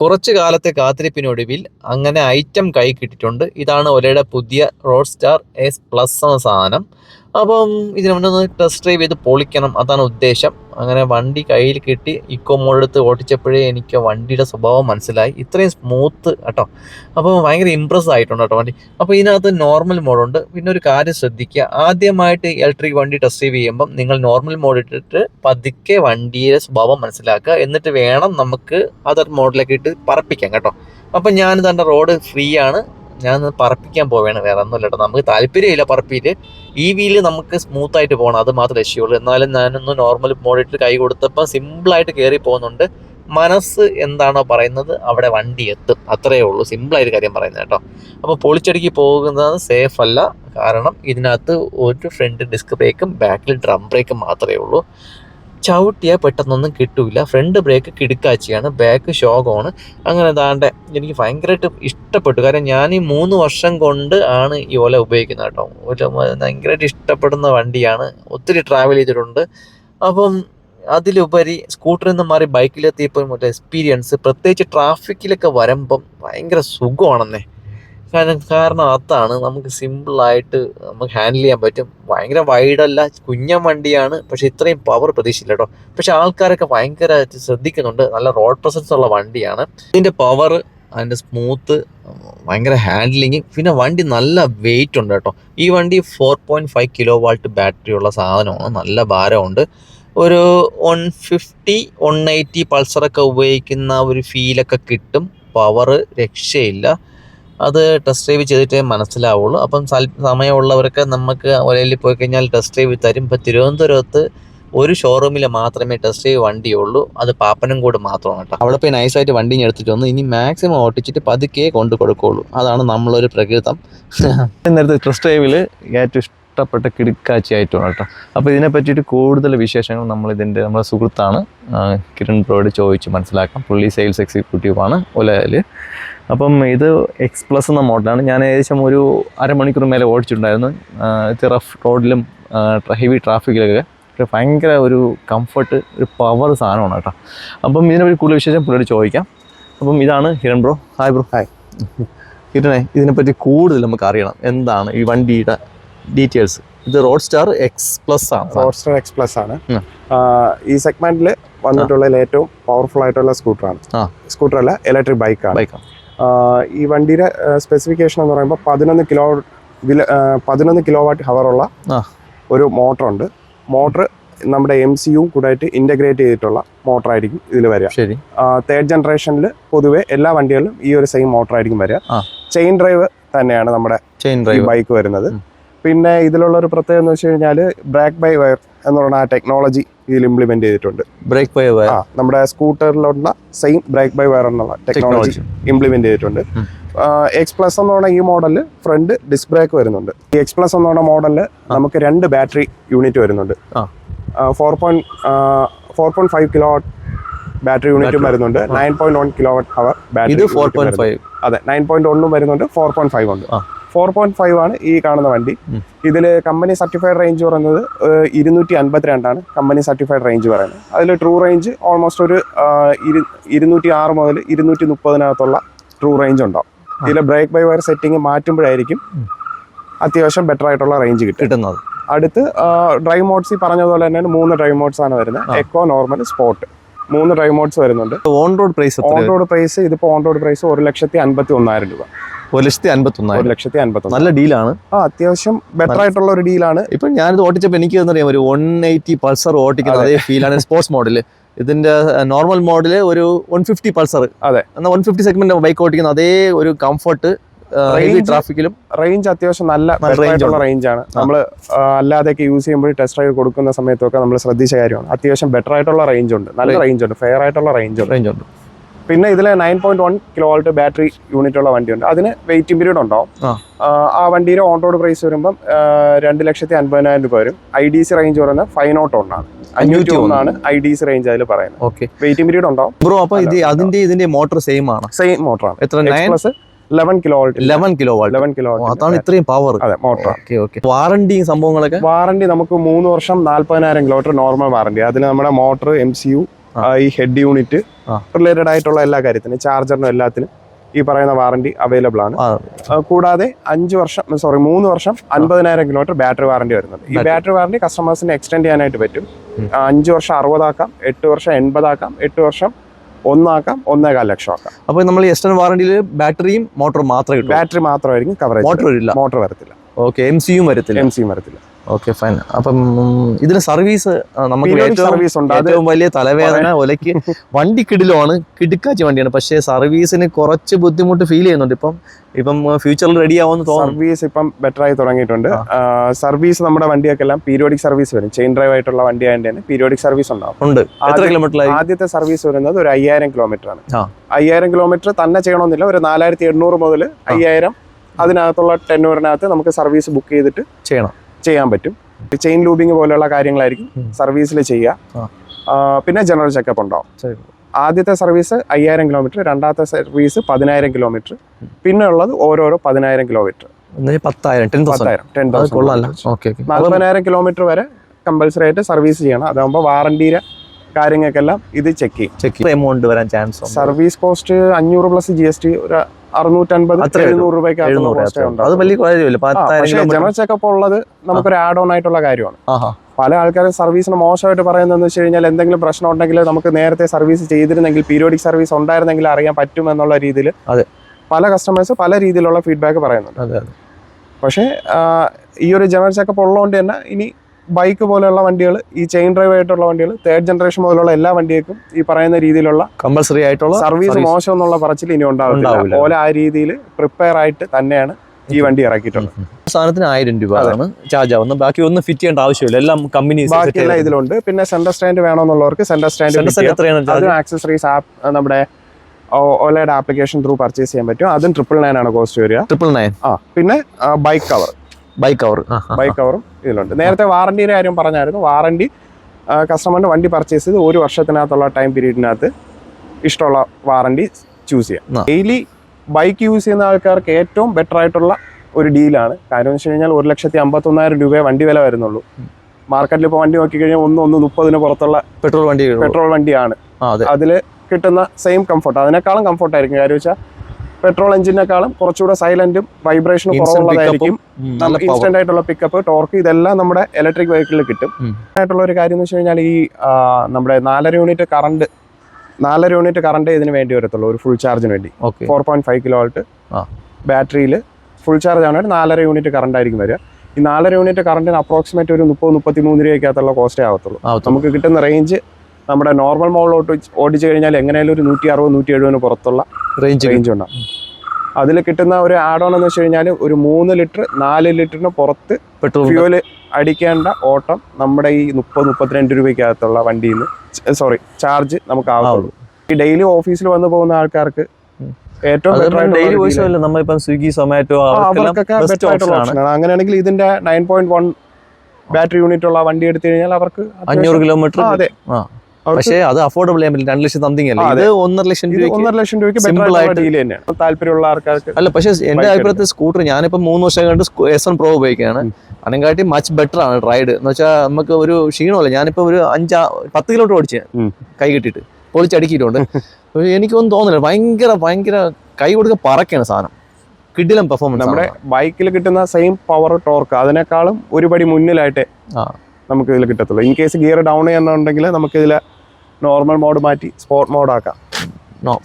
കുറച്ചു കാലത്തെ കാത്തിരിപ്പിനൊടുവിൽ അങ്ങനെ ഐറ്റം കൈ കിട്ടിയിട്ടുണ്ട്. ഇതാണ് ഒലയുടെ പുതിയ റോഡ് സ്റ്റാർ എസ് പ്ലസ് എന്ന സാധനം. അപ്പം ഇതിന് മുന്നേ ഒന്ന് ടെസ്റ്റ് ഡ്രൈവ് ചെയ്ത് പൊളിക്കണം. അതാണ് ഉദ്ദേശം. അങ്ങനെ വണ്ടി കയ്യിൽ കിട്ടി. ഇക്കോ മോഡെടുത്ത് ഓടിച്ചപ്പോഴേ എനിക്ക് വണ്ടിയുടെ സ്വഭാവം മനസ്സിലായി. ഇത്രയും സ്മൂത്ത് കേട്ടോ. അപ്പോൾ ഭയങ്കര ഇമ്പ്രസ് ആയിട്ടുണ്ട് കേട്ടോ വണ്ടി. അപ്പോൾ ഇതിനകത്ത് നോർമൽ മോഡുണ്ട് പിന്നെ ഒരു കാര്യം ശ്രദ്ധിക്കുക. ആദ്യമായിട്ട് ഇലക്ട്രിക് വണ്ടി ടെസ്റ്റ് ഡ്രൈവ് ചെയ്യുമ്പം നിങ്ങൾ നോർമൽ മോഡ് ഇട്ടിട്ട് പതുക്കെ വണ്ടിയുടെ സ്വഭാവം മനസ്സിലാക്കുക. എന്നിട്ട് വേണം നമുക്ക് അതർ മോഡിലേക്ക് ഇട്ട് പറപ്പിക്കാം കേട്ടോ. അപ്പം ഞാൻ തന്നെ റോഡ് ഫ്രീ ആണ്. ഞാൻ പറപ്പിക്കാൻ പോവുകയാണ്. വേറെ ഒന്നുമില്ല കേട്ടോ. നമുക്ക് താല്പര്യമില്ല പറപ്പിയിട്ട് ഈ വീൽ നമുക്ക് സ്മൂത്ത് ആയിട്ട് പോകണം. അത് മാത്രമേ രക്ഷയുള്ളൂ. എന്നാലും ഞാനൊന്ന് നോർമൽ മോഡിട്ട് കൈ കൊടുത്തപ്പോൾ സിമ്പിളായിട്ട് കയറി പോകുന്നുണ്ട്. മനസ്സ് എന്താണോ പറയുന്നത് അവിടെ വണ്ടി എത്തും. അത്രയേ ഉള്ളൂ. സിമ്പിളായിട്ട് കാര്യം പറയുന്നത് കേട്ടോ. അപ്പോൾ പൊളിച്ചടിക്ക് പോകുന്നത് സേഫ് അല്ല. കാരണം ഇതിനകത്ത് ഒരു ഫ്രണ്ട് ഡിസ്ക് ബ്രേക്കും ബാക്കിൽ ഡ്രം ബ്രേക്കും മാത്രമേ ഉള്ളൂ. ചവിട്ടിയാൽ പെട്ടെന്നൊന്നും കിട്ടൂല. ഫ്രണ്ട് ബ്രേക്ക് കിടുക്കാച്ചിയാണ് ബാക്ക് ഷോകമാണ് അങ്ങനെ ദാണ്ടെ എനിക്ക് ഭയങ്കരമായിട്ട് ഇഷ്ടപ്പെട്ടു. കാരണം ഞാൻ ഈ മൂന്ന് വർഷം കൊണ്ട് ആണ് ഈ ഓല ഉപയോഗിക്കുന്നത് കേട്ടോ. ഓല ഭയങ്കരമായിട്ട് ഇഷ്ടപ്പെടുന്ന വണ്ടിയാണ്. ഒത്തിരി ട്രാവൽ ചെയ്തിട്ടുണ്ട്. അപ്പം അതിലുപരി സ്കൂട്ടറിൽ നിന്ന് മാറി ബൈക്കിലെത്തിയപ്പോൾ മറ്റേ എക്സ്പീരിയൻസ് പ്രത്യേകിച്ച് ട്രാഫിക്കിലൊക്കെ വരുമ്പം ഭയങ്കര സുഖമാണെന്നേ. കാരണം കാരണം അതാണ് നമുക്ക് സിമ്പിളായിട്ട് നമുക്ക് ഹാൻഡിൽ ചെയ്യാൻ പറ്റും. ഭയങ്കര വൈഡല്ല കുഞ്ഞൻ വണ്ടിയാണ് പക്ഷെ ഇത്രയും പവർ പ്രതീക്ഷയില്ല കേട്ടോ പക്ഷെ ആൾക്കാരൊക്കെ ഭയങ്കര ശ്രദ്ധിക്കുന്നുണ്ട്. നല്ല റോഡ് പ്രസൻസ് ഉള്ള വണ്ടിയാണ്. ഇതിന്റെ പവർ അതിന്റെ സ്മൂത്ത് ഭയങ്കര ഹാൻഡിലിങ് പിന്നെ വണ്ടി നല്ല വെയിറ്റ് ഉണ്ട് കേട്ടോ ഈ വണ്ടി four point five kilo watt battery ഉള്ള സാധനമാണ്. നല്ല ഭാരമുണ്ട്. ഒരു വൺ ഫിഫ്റ്റി വൺ എയ്റ്റി പൾസറൊക്കെ ഉപയോഗിക്കുന്ന ഒരു ഫീലൊക്കെ കിട്ടും. പവർ രക്ഷയില്ല. അത് ടെസ്റ്റ് ഡ്രൈവ് ചെയ്തിട്ടേ മനസ്സിലാവുള്ളൂ. അപ്പം സമയമുള്ളവർക്ക് സമയമുള്ളവരൊക്കെ നമുക്ക് ഒലയിൽ പോയി കഴിഞ്ഞാൽ ടെസ്റ്റ് ഡ്രൈവ് തരും. ഇപ്പം തിരുവനന്തപുരത്ത് ഒരു ഷോറൂമിൽ മാത്രമേ ടെസ്റ്റ് ഡ്രൈവ് വണ്ടിയുള്ളൂ. അത് പാപ്പനും കൂടെ മാത്രമാണ് കേട്ടോ. അവിടെ പോയി നൈസായിട്ട് വണ്ടി എടുത്തിട്ട് വന്ന് ഇനി മാക്സിമം ഓട്ടിച്ചിട്ട് പതുക്കെ കൊണ്ട് കൊടുക്കുള്ളൂ അതാണ് നമ്മളൊരു പ്രകൃതം. നേരത്തെ ടെസ്റ്റ് ഡ്രൈവിൽ ഏറ്റവും ഇഷ്ടപ്പെട്ട കിടുക്കാച്ചി ആയിട്ടാണ് കേട്ടോ. അപ്പോൾ ഇതിനെ പറ്റിയിട്ട് കൂടുതൽ വിശേഷങ്ങൾ നമ്മൾ ഇതിന്റെ നമ്മുടെ സുഹൃത്താണ് കിരൺ ബ്രോയോട് ചോദിച്ച് മനസ്സിലാക്കാം. പുള്ളി സെയിൽസ് എക്സിക്യൂട്ടീവാണ് ഒലയിൽ അപ്പം ഇത് എക്സ് പ്ലസ് എന്ന മോഡലാണ് ഞാൻ ഏകദേശം ഒരു അരമണിക്കൂർ മേലെ ഓടിച്ചിട്ടുണ്ടായിരുന്നു. ഇത് റഫ് റോഡിലും ഹെവി ട്രാഫിക്കിലൊക്കെ ഭയങ്കര ഒരു കംഫർട്ട് ഒരു പവർ സാധനമാണ് കേട്ടോ. അപ്പം ഇതിനെപ്പറ്റി കൂടുതൽ വിശേഷം പുള്ളിയോട് ചോദിക്കാം. അപ്പം ഇതാണ് Hiran bro. Hi bro. Hi. കിരണേ ഇതിനെപ്പറ്റി കൂടുതൽ നമുക്ക് അറിയണം. എന്താണ് ഈ വണ്ടിയുടെ ഡീറ്റെയിൽസ്. ഇത് റോഡ് സ്റ്റാർ എക്സ് പ്ലസ് ആണ് റോഡ് സ്റ്റാർ എക്സ് പ്ലസ് ആണ് ഈ സെഗ്മെന്റിൽ വന്നിട്ടുള്ള ഏറ്റവും പവർഫുൾ ആയിട്ടുള്ള സ്കൂട്ടറാണ്. ആണ് സ്കൂട്ടർ അല്ല ഇലക്ട്രിക് ബൈക്കാണ് ബൈക്കാണ് ഈ വണ്ടിയുടെ സ്പെസിഫിക്കേഷൻ എന്ന് പറയുമ്പോൾ പതിനൊന്ന് കിലോ വില പതിനൊന്ന് കിലോ വാട്ട് ഹവറുള്ള. ഒരു മോട്ടറുണ്ട്. മോട്ടർ നമ്മുടെ എം സിയും കൂടായിട്ട് ഇന്റഗ്രേറ്റ് ചെയ്തിട്ടുള്ള മോട്ടറായിരിക്കും ഇതിൽ വരിക. ശരി. തേർഡ് ജനറേഷനിൽ പൊതുവെ എല്ലാ വണ്ടികളിലും ഈ ഒരു സെയിം മോട്ടറായിരിക്കും വരിക. ചെയിൻ ഡ്രൈവ് തന്നെയാണ് നമ്മുടെ ചെയിൻ ഡ്രൈവ് ബൈക്ക് വരുന്നത്. പിന്നെ ഇതിലുള്ള ഒരു പ്രത്യേകത എന്ന് വെച്ച് കഴിഞ്ഞാൽ ബ്രേക്ക് ബൈ വയർ എന്ന് പറയുന്ന ആ ടെക്നോളജി ഇതിൽ ഇംപ്ലിമെന്റ് ചെയ്തിട്ടുണ്ട്. ബ്രേക്ക് വയർ ആ നമ്മുടെ സ്കൂട്ടറിലുള്ള സെയിം ബ്രേക്ക് ബൈ വയർ എന്നുള്ള ടെക്നോളജി ഇംപ്ലിമെന്റ് ചെയ്തിട്ടുണ്ട്. എക്സ് പ്ലസ് എന്ന് പറഞ്ഞ ഈ മോഡലിൽ ഫ്രണ്ട് ഡിസ്ക് ബ്രേക്ക് വരുന്നുണ്ട്. ഈ എക്സ് പ്ലസ് എന്ന് പറഞ്ഞ മോഡലിൽ നമുക്ക് രണ്ട് ബാറ്ററി യൂണിറ്റ് വരുന്നുണ്ട്. Four point four point five kilo battery യൂണിറ്റും വരുന്നുണ്ട്. Nine point one kilo hour battery അതെ നയൻ പോയിന്റ് ഒന്നും വരുന്നുണ്ട് ഫോർ പോയിന്റ് ഫൈവ് ഉണ്ട്. ഫോർ പോയിന്റ് ഫൈവ് ആണ് ഈ കാണുന്ന വണ്ടി. ഇതിൽ കമ്പനി സർട്ടിഫൈഡ് റേഞ്ച് പറയുന്നത് ഇരുന്നൂറ്റി അൻപത്തിരണ്ടാണ് കമ്പനി സർട്ടിഫൈഡ് റേഞ്ച് പറയുന്നത്. അതിൽ ട്രൂ റേഞ്ച് ഓൾമോസ്റ്റ് ഒരു ഇരുന്നൂറ്റി ആറ് മുതൽ ഇരുന്നൂറ്റി മുപ്പതിനകത്തുള്ള ട്രൂ റേഞ്ച് ഉണ്ടാവും. ഇതിൽ ബ്രേക്ക് ബൈ വയർ സെറ്റിംഗ് മാറ്റുമ്പോഴായിരിക്കും. അത്യാവശ്യം ബെറ്റർ ആയിട്ടുള്ള റേഞ്ച് കിട്ടും കിട്ടുന്നത്. അടുത്ത് ഡ്രൈവ് മോഡ്സ് ഈ പറഞ്ഞതുപോലെ തന്നെ മൂന്ന് ഡ്രൈവ് മോഡ്സ് ആണ് വരുന്നത്. എക്കോ നോർമൽ സ്പോട്ട് മൂന്ന് ഡ്രൈവ് മോഡ്സ് വരുന്നുണ്ട്. On road price on road price ഇതിപ്പോൾ ഓൺ റോഡ് പ്രൈസ് ഒരു ലക്ഷത്തി അൻപത്തി ഒന്നായിരം രൂപ. ഒരു ലക്ഷത്തി അൻപത്തൊന്നായിരം ഒരു ലക്ഷത്തി അൻപത്തൊന്ന്. നല്ല ഡീലാണ് ആ അത്യാവശ്യം ബെറ്റർ ആയിട്ടുള്ള ഒരു ഡീലാണ് ഇപ്പൊ ഞാനിത് ഓടിച്ചപ്പോൾ എനിക്ക് എന്നറിയാം ഒരു വൺ എയ്റ്റി പൾസർ ഓട്ടിക്കുന്ന അതേ. ഫീലാണ് സ്പോർട്സ് മോഡൽ ഇതിന്റെ നോർമൽ മോഡൽ ഒരു വൺ ഫിഫ്റ്റി പൾസർ അതെ. എന്നാൽ വൺ ഫിഫ്റ്റി സെഗ്മെന്റ് ബൈക്ക് ഓടിക്കുന്ന അതേ ഒരു കംഫർട്ട് ട്രാഫിക്കിലും റേഞ്ച് അത്യാവശ്യം നല്ല റേഞ്ചുള്ള റേഞ്ചാണ് ആയിട്ടുള്ള റേഞ്ച് ആണ്. നമ്മൾ അല്ലാതെയൊക്കെ യൂസ് ചെയ്യുമ്പോൾ ടെസ്റ്റ് റൈഡ് കൊടുക്കുന്ന സമയത്തൊക്കെ നമ്മൾ ശ്രദ്ധിച്ച കാര്യമാണ്. അത്യാവശ്യം ബെറ്റർ ആയിട്ടുള്ള റേഞ്ച് ഉണ്ട്. നല്ല റേഞ്ച് ഉണ്ട്. ഫെയർ ആയിട്ടുള്ള റേഞ്ച് ഉണ്ട്. റേഞ്ച് ഉണ്ട്. പിന്നെ ഇതിൽ nine point one kilo volt battery unit ഉള്ള വണ്ടിയുണ്ട്. അതിന് വെയിറ്റിംഗ് പീരീഡ് ഉണ്ടാവും ആ. വണ്ടിയുടെ ഓൺ റോഡ് പ്രൈസ് വരുമ്പം രണ്ട് ലക്ഷത്തി അൻപതിനായിരം രൂപ വരും. ഐ ഡി സി റേഞ്ച് പറയുന്നത് ഫൈവ് നോട്ട് ഒന്നാണ് അഞ്ഞൂറ്റി ഒന്നാണ് ഐ ഡി സി റേഞ്ച് അതിൽ പറയുന്നത്. ഓക്കെ വെയിറ്റിംഗ് പീരീഡ് ഉണ്ടാവും ബ്രോ അപ്പൊ ഇത് അതിന്റെ ഇതിന്റെ മോട്ടോർ സെയിം ആണ്. സെയിം മോട്ടറാണ് എത്ര? Plus eleven kilo eleven kilo eleven kilo അതാണ് ഇത്രയും പവർ അതെ മോട്ടോർ ഓക്കെ ഓക്കെ വാറണ്ടി സംഭവങ്ങളൊക്കെ? വാറണ്ടി നമുക്ക് മൂന്ന് വർഷം നാല്പതിനായിരം കിലോമീറ്റർ നോർമൽ വാറണ്ടി അതിന് നമ്മുടെ മോട്ടോർ എം സി യു. ഈ ഹെഡ് യൂണിറ്റ് റിലേറ്റഡ് ആയിട്ടുള്ള എല്ലാ കാര്യത്തിനും ചാർജറിനും എല്ലാത്തിനും ഈ പറയുന്ന വാറണ്ടി അവൈലബിൾ ആണ്. കൂടാതെ അഞ്ച് വർഷം സോറി മൂന്ന് വർഷം അൻപതിനായിരം കിലോമീറ്റർ ബാറ്ററി വാറണ്ടി വരുന്നത് ഈ ബാറ്ററി വാറണ്ടി കസ്റ്റമേഴ്സിന് എക്സ്റ്റെൻഡ് ചെയ്യാനായിട്ട് പറ്റും. അഞ്ച് വർഷം അറുപതാക്കാം എട്ട് വർഷം എൺപതാക്കാം എട്ട് വർഷം ഒന്നാക്കാം ഒന്നേകാൽ ലക്ഷം ആക്കാം. അപ്പോൾ നമ്മൾ വാറന്റിയിൽ വാറണ്ടിയിൽ ബാറ്ററിയും മോട്ടറും മാത്രമേ ബാറ്ററി മാത്രമായിരിക്കും മോട്ടർ കവറേജ് വരില്ല. മോട്ടോർ വരത്തില്ല. ഓക്കെ എം സിയും വരത്തില്ല. എം സിയും വരത്തില്ല. ഓക്കെ ഫൈൻ അപ്പം ഇതിന് സർവീസ് നമുക്ക് സർവീസ് ഉണ്ട്. ഏറ്റവും വലിയ തലവേദന ഒലയ്ക്ക് വണ്ടി കിടിലുമാണ് കിടുക്കാച്ച വണ്ടിയാണ്. പക്ഷേ സർവീസിന് കുറച്ച് ബുദ്ധിമുട്ട് ഫീൽ ചെയ്യുന്നുണ്ട്. ഇപ്പം ഇപ്പം ഫ്യൂച്ചറിൽ റെഡി ആവുമെന്ന് തോന്നുന്നു. സർവീസ് ഇപ്പം ബെറ്റർ ആയി തുടങ്ങിയിട്ടുണ്ട്. സർവീസ് നമ്മുടെ വണ്ടിയൊക്കെ എല്ലാം പീരിയോഡിക് സർവീസ് വരും. ചെയിൻ ഡ്രൈവ് ആയിട്ടുള്ള വണ്ടി ആയതിന്റെ തന്നെ പീരിയോഡിക് സർവീസ് ഉണ്ടാവും. ഉണ്ട്. എത്ര കിലോമീറ്റർ ആദ്യത്തെ സർവീസ് വരുന്നത് ഒരു അയ്യായിരം കിലോമീറ്റർ ആണ്. അയ്യായിരം കിലോമീറ്റർ തന്നെ ചെയ്യണമെന്നില്ല. ഒരു നാലായിരത്തി എണ്ണൂറ് മുതൽ അയ്യായിരം അതിനകത്തുള്ള ടെന്നൂറിനകത്ത് നമുക്ക് സർവീസ് ബുക്ക് ചെയ്തിട്ട് ചെയ്യണം. ചെയ്യാൻ പറ്റും. ചെയിൻ ലൂബിങ് പോലെയുള്ള കാര്യങ്ങളായിരിക്കും സർവീസിൽ ചെയ്യുക. പിന്നെ ജനറൽ ചെക്കപ്പ് ഉണ്ടാവും. ആദ്യത്തെ സർവീസ് അയ്യായിരം കിലോമീറ്റർ രണ്ടാമത്തെ സർവീസ് പതിനായിരം കിലോമീറ്റർ. പിന്നെ ഉള്ളത് ഓരോരോ പതിനായിരം കിലോമീറ്റർ. നാൽപ്പതിനായിരം കിലോമീറ്റർ വരെ കമ്പൽസറി ആയിട്ട് സർവീസ് ചെയ്യണം. അതാകുമ്പോൾ വാറണ്ടിയുടെ കാര്യങ്ങൾക്കെല്ലാം ഇത് ചെക്ക് ചെയ്യും. എമൗണ്ട് വരാൻ ചാൻസ് സർവീസ് കോസ്റ്റ് അഞ്ഞൂറ് പ്ലസ് ജി എസ് ടി ഒരു അറുന്നൂറ്റൻപത്. എഴുന്നൂറ് രൂപയ്ക്ക് അത് വലിയ കാര്യമില്ല. ജനറൽ ചെക്കപ്പ് ഉള്ളത് നമുക്കൊരു ആഡ് ഓൺ ആയിട്ടുള്ള കാര്യമാണ്. പല ആൾക്കാരും സർവീസിന് മോശമായിട്ട് പറയുന്നതെന്ന് വെച്ച് കഴിഞ്ഞാൽ എന്തെങ്കിലും പ്രശ്നം ഉണ്ടെങ്കിൽ നമുക്ക് നേരത്തെ സർവീസ് ചെയ്തിരുന്നെങ്കിൽ പീരിയോഡിക് സർവീസ് ഉണ്ടായിരുന്നെങ്കിൽ അറിയാൻ പറ്റും എന്നുള്ള രീതിയിൽ. പല കസ്റ്റമേഴ്സ് പല രീതിയിലുള്ള ഫീഡ്ബാക്ക് പറയുന്നുണ്ട്. പക്ഷേ ഈ ഒരു ജനറൽ ചെക്കപ്പ് ഉള്ളതുകൊണ്ട് തന്നെ ഇനി ബൈക്ക് പോലെയുള്ള വണ്ടികൾ ഈ ചെയിൻ ഡ്രൈവ് ആയിട്ടുള്ള വണ്ടികൾ തേർഡ് ജനറേഷൻ മുതലുള്ള എല്ലാ വണ്ടികൾക്കും ഈ പറയുന്ന രീതിയിലുള്ള കമ്പൽസറി ആയിട്ടുള്ള സർവീസ് മോശം എന്നുള്ള പറച്ചിൽ ഇനി ഉണ്ടാവില്ല. പോലെ ആ രീതിയിൽ പ്രിപ്പയർ ആയിട്ട് തന്നെയാണ് ഈ വണ്ടി ഇറക്കിയിട്ടുള്ളത്. സാധനത്തിന് ആയിരം രൂപ ആണ് ചാർജ് ആവുന്നത്. ബാക്കി ഒന്നും ഫിറ്റ് ചെയ്യേണ്ട ആവശ്യമില്ല. എല്ലാം കമ്പനി ബാക്കിയെല്ലാം ഇതിലുണ്ട്. പിന്നെ സെന്റർ സ്റ്റാൻഡ് വേണമെന്നുള്ളവർക്ക് സെന്റർ സ്റ്റാൻഡ് ആക്സസറീസ് ആപ്പ് നമ്മുടെ ഓലയുടെ ആപ്ലിക്കേഷൻ ത്രൂ പർച്ചേസ് ചെയ്യാൻ പറ്റും. അതും ട്രിപ്പിൾ നയൻ ആണ് കോസ്റ്റ് വരിക. ട്രിപ്പിൾ നയൻ ആ പിന്നെ bike cover bike cover bike കവറും ഇതിലുണ്ട്. നേരത്തെ വാറണ്ടിയുടെ കാര്യം പറഞ്ഞായിരുന്നു. വാറണ്ടി കസ്റ്റമറിന് വണ്ടി പർച്ചേസ് ചെയ്ത് ഒരു വർഷത്തിനകത്തുള്ള ടൈം പീരീഡിനകത്ത് ഇഷ്ടമുള്ള വാറണ്ടി ചൂസ് ചെയ്യാം. ഡെയിലി ബൈക്ക് യൂസ് ചെയ്യുന്ന ആൾക്കാർക്ക് ഏറ്റവും ബെറ്റർ ആയിട്ടുള്ള ഒരു ഡീലാണ് കാര്യം വെച്ച് കഴിഞ്ഞാൽ ഒരു ലക്ഷത്തി അമ്പത്തൊന്നായിരം രൂപയെ വണ്ടി വില വരുന്നുള്ളൂ. മാർക്കറ്റിൽ ഇപ്പോൾ വണ്ടി നോക്കിക്കഴിഞ്ഞാൽ ഒന്ന് ഒന്ന് മുപ്പതിന് പുറത്തുള്ള പെട്രോൾ വണ്ടി പെട്രോൾ വണ്ടിയാണ്. അതിൽ കിട്ടുന്ന സെയിം കംഫർട്ട് അതിനേക്കാളും കംഫർട്ടായിരിക്കും കാര്യം വെച്ചാൽ പെട്രോൾ എഞ്ചിനേക്കാളും കുറച്ചുകൂടെ സൈലന്റും വൈബ്രേഷനും കുറവുള്ളതായിരിക്കും. ഇൻസ്റ്റന്റ് ആയിട്ടുള്ള പിക്കപ്പ് ടോർക്ക് ഇതെല്ലാം നമ്മുടെ ഇലക്ട്രിക് വെഹിക്കിളിൽ കിട്ടും. ആയിട്ടുള്ള ഒരു കാര്യം എന്ന് വെച്ച് കഴിഞ്ഞാൽ ഈ നമ്മുടെ നാലര യൂണിറ്റ് കറണ്ട് നാലര യൂണിറ്റ് കറണ്ട് ഇതിന് വേണ്ടി വരത്തുള്ളൂ ഒരു ഫുൾ ചാർജിന് വേണ്ടി. Four point five kilo volt ആ. ബാറ്ററിയിൽ ഫുൾ ചാർജ് ആണെങ്കിൽ നാലര യൂണിറ്റ് കറണ്ട് ആയിരിക്കും വരിക. ഈ നാലര യൂണിറ്റ് കറണ്ടിന് അപ്രോക്സിമേറ്റ് ഒരു മുപ്പത് മുപ്പത്തി മൂന്ന് രൂപയ്ക്കകത്തുള്ള കോസ്റ്റേ ആവത്തുള്ളൂ. നമുക്ക് കിട്ടുന്ന റേഞ്ച് നമ്മുടെ നോർമൽ മോളിലോട്ട് ഓടിച്ചു കഴിഞ്ഞാൽ എങ്ങനെയാലും ഒരു നൂറ്റി അറുപത് നൂറ്റി എഴുപതിന് പുറത്തുള്ള റേഞ്ച് റേഞ്ച് ഉണ്ടാവും. അതിൽ കിട്ടുന്ന ഒരു ആഡ് ഓൺ എന്ന് വെച്ച് കഴിഞ്ഞാൽ ഒരു മൂന്ന് ലിറ്റർ നാല് ലിറ്ററിന് പുറത്ത് പെട്രോൾ ഫ്യൂവൽ അടിക്കേണ്ട ഓട്ടം നമ്മുടെ ഈ മുപ്പത് മുപ്പത്തിരണ്ട് രൂപയ്ക്കകത്തുള്ള വണ്ടിയിൽ നിന്ന് സോറി ചാർജ് നമുക്ക് ആവുള്ളൂ. ഈ ഡെയിലി ഓഫീസിൽ വന്നു പോകുന്ന ആൾക്കാർക്ക് ഏറ്റവും ഡെയിലി നമ്മളിപ്പം സ്വിഗ്ഗി സൊമാറ്റോ അങ്ങനെയാണെങ്കിൽ ഇതിന്റെ nine point one battery unit ഉള്ള വണ്ടി എടുത്തു കഴിഞ്ഞാൽ അവർക്ക് അഞ്ഞൂറ് കിലോമീറ്റർ അതെ. പക്ഷേ അത് അഫോർഡബിൾ ചെയ്യാൻ പറ്റില്ല രണ്ട് ലക്ഷം സംതിങ് അല്ലേ? ഇത് ഒന്നര ലക്ഷം രൂപ ഒന്നര ലക്ഷം രൂപയ്ക്ക് സിമ്പിൾ ആയിട്ട് താല്പര്യമുള്ള ആൾക്കാർക്ക് അല്ല പക്ഷേ എന്റെ അഭിപ്രായത്തിൽ സ്കൂട്ടർ ഞാനിപ്പോ മൂന്ന് വർഷം കണ്ട് എസ് എൻ പ്രോ ഉപയോഗിക്കുകയാണ്. അതിനെക്കാട്ടി മച്ച് ബെറ്റർ ആണ് റൈഡ് എന്ന് വെച്ചാൽ നമുക്ക് ഒരു ക്ഷീണമല്ല? ഞാനിപ്പോ ഒരു അഞ്ചാ പത്ത് കിലോമീറ്റർ ഓടിച്ച്. കൈ കിട്ടിയിട്ട് പൊളിച്ചടുക്കിയിട്ടുണ്ട്. എനിക്കൊന്നും തോന്നുന്നില്ല. ഭയങ്കര ഭയങ്കര കൈ കൊടുക്ക പറക്കാണ് സാധനം. കിഡിലും പെർഫോമൻസ് നമ്മുടെ ബൈക്കിൽ കിട്ടുന്ന സെയിം പവർ ടോർക്ക് അതിനേക്കാളും ഒരുപടി മുന്നിലായിട്ട്. നമുക്ക് ഇതിൽ കിട്ടത്തുള്ളൂ. ഇൻ കേസ് ഗിയർ ഡൗൺ ചെയ്യുന്നുണ്ടെങ്കിൽ നമുക്ക് ഇതിൽ നോർമൽ മോഡ് മാറ്റി സ്പോർട്ട് മോഡ് ആക്കാം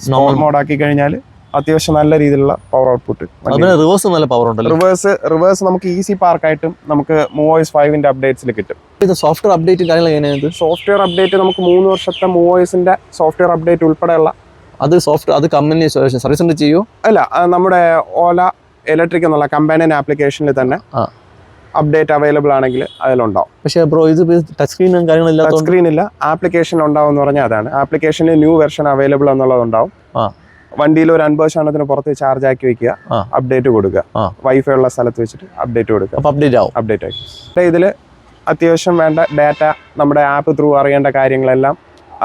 സ്പോർട്ട് മോഡ് ആക്കി കഴിഞ്ഞാൽ അത്യാവശ്യം നല്ല രീതിയിലുള്ള പവർ ഔട്ട്പുട്ട് റിവേഴ്സ് നല്ല പവർ ഉണ്ടല്ലോ? റിവേഴ്സ് റിവേഴ്സ് നമുക്ക് ഈസി പാർക്കായിട്ടും നമുക്ക് മൂവോയിസ് ഫൈവിന്റെ അപ്ഡേറ്റ്സിൽ കിട്ടും. ഇത് സോഫ്റ്റ്വെയർ അപ്ഡേറ്റ് കാര്യങ്ങൾ സോഫ്റ്റ്വെയർ അപ്ഡേറ്റ് നമുക്ക് മൂന്ന് വർഷത്തെ മൂവോയിസിന്റെ സോഫ്റ്റ്വെയർ അപ്ഡേറ്റ് ഉൾപ്പെടെയുള്ള അത് സോഫ്റ്റ് അത് കമ്പനി സർവീസ് ചെയ്യൂ ചെയ്യോ? അല്ല നമ്മുടെ ഓല ഇലക്ട്രിക് എന്നുള്ള കമ്പാനിയൻ ആപ്ലിക്കേഷനിൽ തന്നെ. അപ്ഡേറ്റ് അവൈലബിൾ ആണെങ്കിൽ അതിലുണ്ടാവും. പക്ഷേ ബ്രോ ഇത് ടച്ച് സ്ക്രീനും ടച്ച് സ്ക്രീൻ ഇല്ല. ആപ്ലിക്കേഷൻ ഉണ്ടാവും എന്ന് പറഞ്ഞാൽ അതാണ്. ആപ്ലിക്കേഷന് ന്യൂ വെർഷൻ അവൈലബിൾ എന്നുള്ളതുണ്ടാവും ഉണ്ടാവും. വണ്ടിയിൽ ഒരു അൻപത് ശതമാനത്തിന് പുറത്ത് ചാർജ് ആക്കി വെക്കുക. അപ്ഡേറ്റ് കൊടുക്കുക. വൈഫൈ ഉള്ള സ്ഥലത്ത് വെച്ചിട്ട് അപ്ഡേറ്റ് കൊടുക്കുക. അപ്പോൾ അപ്ഡേറ്റ് ആവും. അപ്ഡേറ്റ് ആക്കി ഇതിൽ അത്യാവശ്യം വേണ്ട ഡാറ്റ നമ്മുടെ ആപ്പ് ത്രൂ അറിയേണ്ട കാര്യങ്ങളെല്ലാം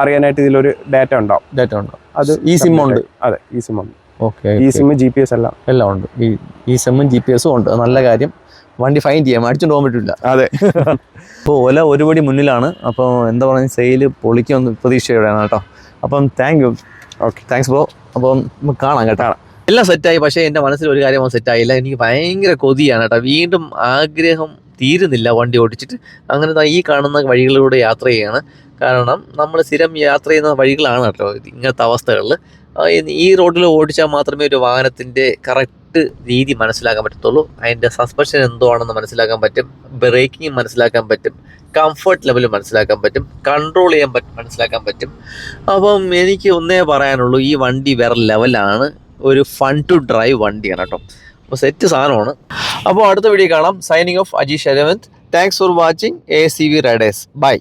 അറിയാനായിട്ട് ഇതിലൊരു ഡാറ്റ ഉണ്ടാവും. ഡാറ്റ ഉണ്ടാവും അത് ഈ സിം ഉണ്ട്. അതെ ഈ സിം ഉണ്ട്. ഓക്കെ ഈ സിം ജി പി എസ് എല്ലാം. എല്ലാം ഉണ്ട്. ഈ ഈ സെമ്മും ജി പി എസും ഉണ്ട്. നല്ല കാര്യം. വണ്ടി ഫൈൻ ചെയ്യാം. അടിച്ചോണ്ട് പോകാൻ പറ്റില്ല അതെ. അപ്പോൾ ഒല ഒരുപടി മുന്നിലാണ്. അപ്പോൾ എന്താ പറയുക സെയിൽ പൊളിക്കുമെന്ന് പ്രതീക്ഷയോടെയാണ് കേട്ടോ. അപ്പം thank you okay thanks bro അപ്പം നമുക്ക് കാണാം കേട്ടോ. എല്ലാം സെറ്റായി പക്ഷേ എന്റെ മനസ്സിൽ ഒരു കാര്യം സെറ്റായില്ല എനിക്ക് ഭയങ്കര കൊതിയാണ് കേട്ടോ. വീണ്ടും ആഗ്രഹം തീരുന്നില്ല വണ്ടി ഓടിച്ചിട്ട്. അങ്ങനെ ഈ കാണുന്ന വഴികളിലൂടെ യാത്ര ചെയ്യാണ്. കാരണം നമ്മൾ സ്ഥിരം യാത്ര ചെയ്യുന്ന വഴികളാണ് കേട്ടോ ഇങ്ങനത്തെ അവസ്ഥകളിൽ. ഈ റോഡിൽ ഓടിച്ചാൽ മാത്രമേ ഒരു വാഹനത്തിന്റെ കറക്റ്റ് രീതി മനസ്സിലാക്കാൻ പറ്റത്തുള്ളൂ. അതിന്റെ സസ്പെൻഷൻ എന്തോ ആണെന്ന് മനസ്സിലാക്കാൻ പറ്റും. ബ്രേക്കിംഗ് മനസ്സിലാക്കാൻ പറ്റും. കംഫർട്ട് ലെവൽ മനസ്സിലാക്കാൻ പറ്റും. കൺട്രോൾ ചെയ്യാൻ പറ്റും മനസ്സിലാക്കാൻ പറ്റും. അപ്പം എനിക്ക് ഒന്നേ പറയാനുള്ളൂ ഈ വണ്ടി വേറെ ലെവലാണ് ഒരു ഫൺ ടു ഡ്രൈവ് വണ്ടിയാണ് കേട്ടോ. അപ്പോൾ സെറ്റ് സാധനമാണ്. അപ്പോൾ അടുത്ത വീഡിയോ കാണാം. Signing off Ajeesh Aravind thanks for watching A C V riders bye